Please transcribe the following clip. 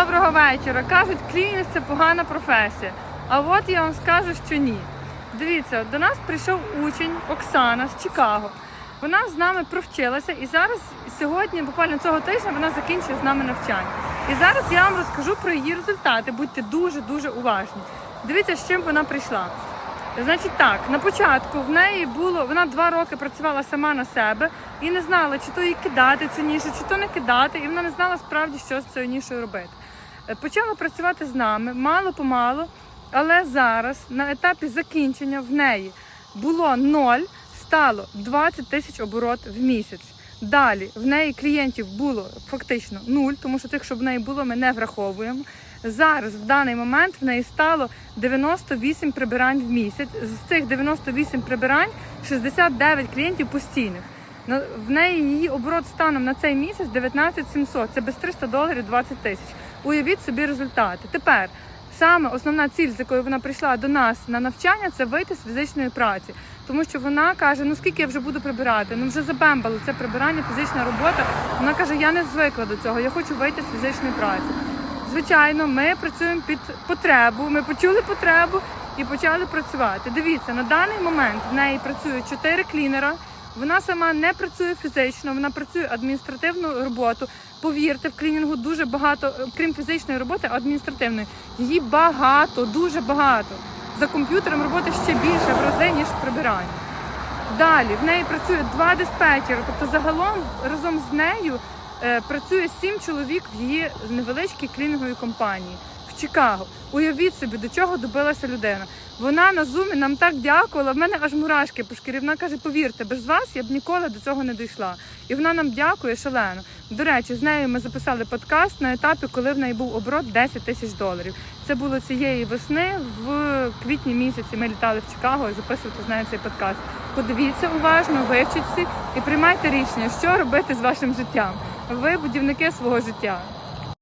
Доброго вечора. Кажуть, клінінг це погана професія. А от я вам скажу, що ні. Дивіться, до нас прийшов учень Оксана з Чикаго. Вона з нами провчилася і зараз сьогодні, буквально цього тижня, вона закінчує з нами навчання. І зараз я вам розкажу про її результати. Будьте дуже дуже уважні. Дивіться, з чим вона прийшла. Значить так, на початку в неї було, вона два роки працювала сама на себе і не знала, чи то їй кидати цю нішу, чи то не кидати, і вона не знала справді, що з цією нішою робити. Е, Почала працювати з нами мало помалу, але зараз на етапі закінчення в неї було ноль, стало 20 тисяч оборот в місяць. Далі в неї клієнтів було фактично нуль, тому що тих, що в неї було, ми не враховуємо. Зараз в даний момент в неї стало 98 прибирань в місяць. З цих 98 прибирань 69 клієнтів постійних. В неї її оборот станом на цей місяць 19 700. Це без 300 доларів 20 тисяч. Уявіть собі результати. Тепер саме основна ціль, з якою вона прийшла до нас на навчання, це вийти з фізичної праці. Тому що вона каже: ну скільки я вже буду прибирати? Ну вже забембало це прибирання, фізична робота. Вона каже: я не звикла до цього, я хочу вийти з фізичної праці. Звичайно, ми працюємо під потребу. Ми почули потребу і почали працювати. Дивіться, на даний момент в неї працює 4 клінера. Вона сама не працює фізично, вона працює адміністративну роботу. Повірте, в клінінгу дуже багато, крім фізичної роботи, адміністративної. Її багато, дуже багато. За комп'ютером роботи ще більше в рази, ніж в прибиранні. Далі в неї працює два диспетчери, тобто загалом разом з нею е, працює сім чоловік в її невеличкій клінінговій компанії в Чикаго. Уявіть собі, до чого добилася людина. Вона на зумі нам так дякувала. В мене аж мурашки по шкірі. Вона каже: повірте, без вас я б ніколи до цього не дійшла. І вона нам дякує шалено. До речі, з нею ми записали подкаст на етапі, коли в неї був оборот 10 тисяч доларів. Це було цієї весни в квітні місяці. Ми літали в Чикаго і записувати з нею цей подкаст. Подивіться уважно, вивчіть всі і приймайте рішення, що робити з вашим життям. Ви будівники свого життя.